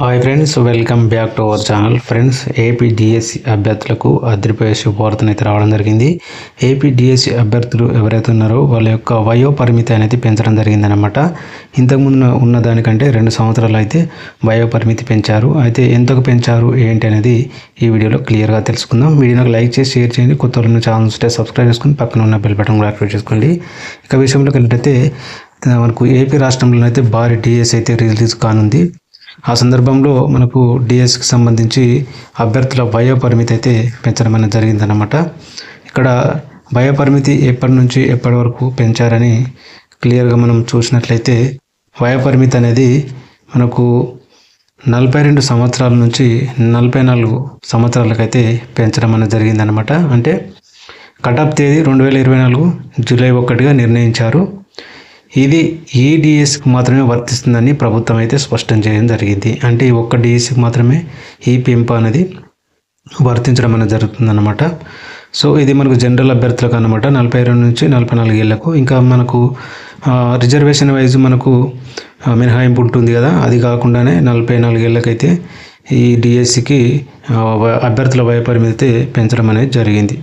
Hi friends welcome back to our channel friends AP DSC అభ్యర్థులకు అదిరిపోయే శుభవార్తను అయితే రావడం జరిగింది. ఏపీ డిఎస్సి అభ్యర్థులు ఎవరైతే ఉన్నారో వాళ్ళ యొక్క వయో పరిమితి అనేది పెంచడం జరిగిందనమాట ఇంతకుముందు ఉన్న దానికంటే రెండు సంవత్సరాలు అయితే వయో పరిమితి పెంచారు. అయితే ఎంతకు పెంచారు? ఏంటి అనేది ఈ వీడియోలో క్లియర్గా తెలుసుకుందాం. వీడియోకి లైక్ చేసి షేర్ చేయండి. కొత్త వాళ్ళని ఛానల్ ఉంటే సబ్స్క్రైబ్ చేసుకుని పక్కన ఉన్న బెల్ బటన్ కూడా యాక్టివేట్ చేసుకోండి. ఇక విషయంలోకి వెళ్ళినట్టయితే మనకు ఏపీ రాష్ట్రంలో అయితే భారీ డిఎస్ అయితే రిలీజ్ కానుంది. ఆ సందర్భంలో మనకు డిఎస్కి సంబంధించి అభ్యర్థుల వయోపరిమితి అయితే పెంచడం అనేది జరిగిందనమాట ఇక్కడ వయోపరిమితి ఎప్పటి నుంచి ఎప్పటి వరకు పెంచారని క్లియర్గా మనం చూసినట్లయితే వయో పరిమితి అనేది మనకు నలభై రెండు సంవత్సరాల నుంచి నలభై నాలుగు సంవత్సరాలకైతే పెంచడం అనేది జరిగిందనమాట అంటే కటాప్ తేదీ రెండు వేల ఇరవై నాలుగు జూలై ఒకటిగా నిర్ణయించారు. ఇది ఈ డిఎస్కి మాత్రమే వర్తిస్తుందని ప్రభుత్వం అయితే స్పష్టం చేయడం జరిగింది. అంటే ఈ ఒక్క డిఎస్కి మాత్రమే ఈ పెంపు అనేది వర్తించడం అనేది జరుగుతుందన్నమాట. సో ఇది మనకు జనరల్ అభ్యర్థులకు అనమాట నలభై రెండు నుంచి నలభై నాలుగు ఏళ్ళకు. ఇంకా మనకు రిజర్వేషన్ వైజ్ మనకు మినహాయింపు ఉంటుంది కదా. అది కాకుండానే నలభై నాలుగు ఏళ్ళకైతే ఈ డిఎస్సికి అభ్యర్థుల వయపరిమితి పెంచడం అనేది జరిగింది.